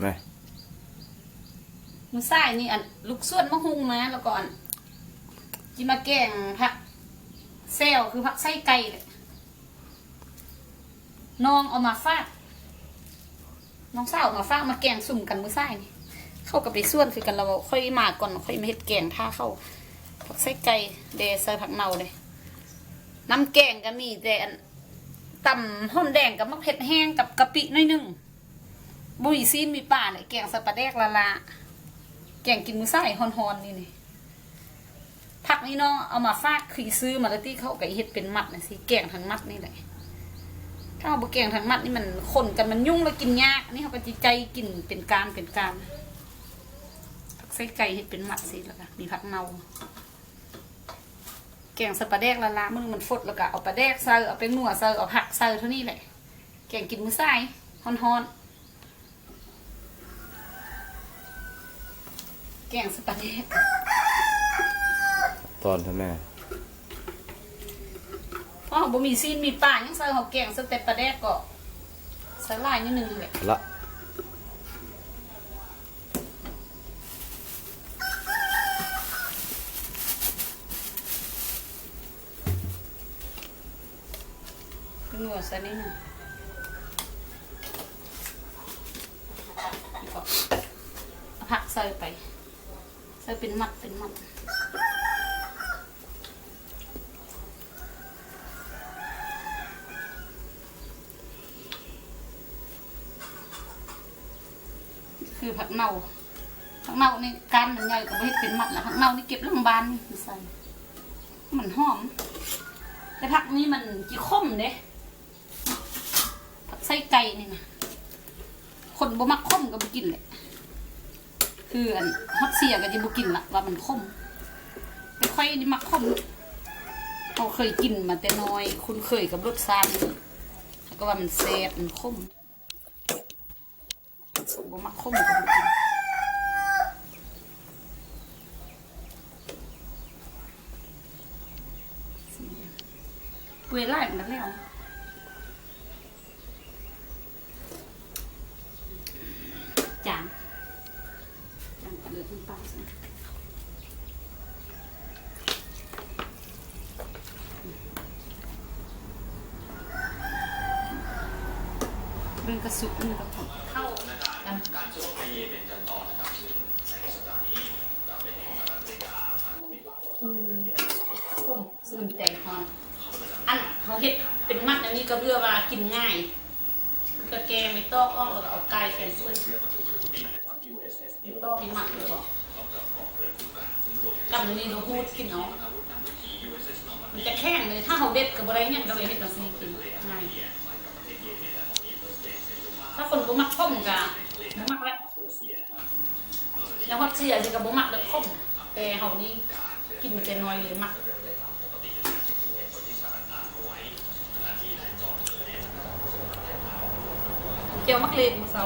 ไหมมือซ้นี่อันลูกส่วนมะฮุงนะแล้วก็อันจิมาแกงผักเซลคือผักไส้ไก่เลยน้องเอามาฟาดน้องสาวมาฟาดมาแกงสุ่มกันมือซ้นี่เข้ากับไปส่วนคือกันเราค่อยมาก่อนค่อยมาเฮ็ดแกงท่าเข้าผักไส้ไก่เดใส่ผักเนาเลยน้ำแกงก็มีแต่อันตำหอนแดงกับมะเผ็ดแห้งกับกะปิหน้อยหนึง บุยซีนมีป่าเนี่ยแกงสปะแดกละละแกงกินมือไส้ฮอนๆนี่นี่ผักนี่เนาะเอามาฟากคือซื้อมาแล้วที่เขาก็เฮ็ดเป็นมัดนะสิแกงทั้งมัดนี่แหละถ้าเอาบ่แกงทั้งมัดนี่มันคนกันมันยุ่งแล้วกินยากนี่เขาก็จิใจกินเป็นการเป็นการผักไส้ไก่เฮ็ดเป็นมัดสิแล้วก็มีผักเนาแกงสปะแดกละละมึงมันฟดแล้วก็เอาปลาแดกใส่เอาไปนัวใส่เอาผักใส่เท่านี้แหละแกงกินมือไส้ฮอนๆ แกงสปาเกตตอนท่านแม่พราะเขาบ่มีซีนมีป่ายังใส่เขาแกงสเต็ปปลาแดกก็ใส่ลายนิดนึงแหละละเป็นหัวใส่นิดนึงผักใส่ไป เป็นมัดเป็นมัดคือผักเน่าผักเน่านี่การมันใหญ่ก็ไม่ให้เป็นมัดแล้วผักเน่านี่เก็บโรงพยาบาลนี่ใส่ มันหอม แต่ผักนี้มันจีขมเด้ผักไส้ไก่นี่นะคนบ่มักขมก็บ่กินเลย คืออันฮอตเสียก็จะบ่กินละว่ามันขมไม่ค่อยได้มักขมเขาเคยกินมาแต่น้อย คุณเคยกับรสชาตินี้แล้วก็ว่ามันแซ่บมันขมบ่มักขมก็บ่กินเปื่อยไล่มันแล้วจางจางกระเดือกน้ำปลาใส่ เรื่องกระสุกนี่ก็พอเข้ากันอืมส้มซึ่งแตงฮอนอันเขาเห็ดเป็นมัดอันนี้ก็เพื่อว่ากินง่ายก็แกไม่ต้อกอ้อมแล้วเอาไก่แกงด้วยไม่ตอกให้มัดเลยบอกกับอันนี้เราพูดกินเอามันจะแข็งเลยถ้าเขาเด็ดกับอะไรเนี่ยก็เลยเห็ดมาซีกินง่าย คนบ่มักข้มกะบ่มักแล้วยังฮอตเสียสิกับบ่มักแล้วข้มแต่เฮานี่กินแต่น้อยเลยมักเจียวมักเลนมือเซา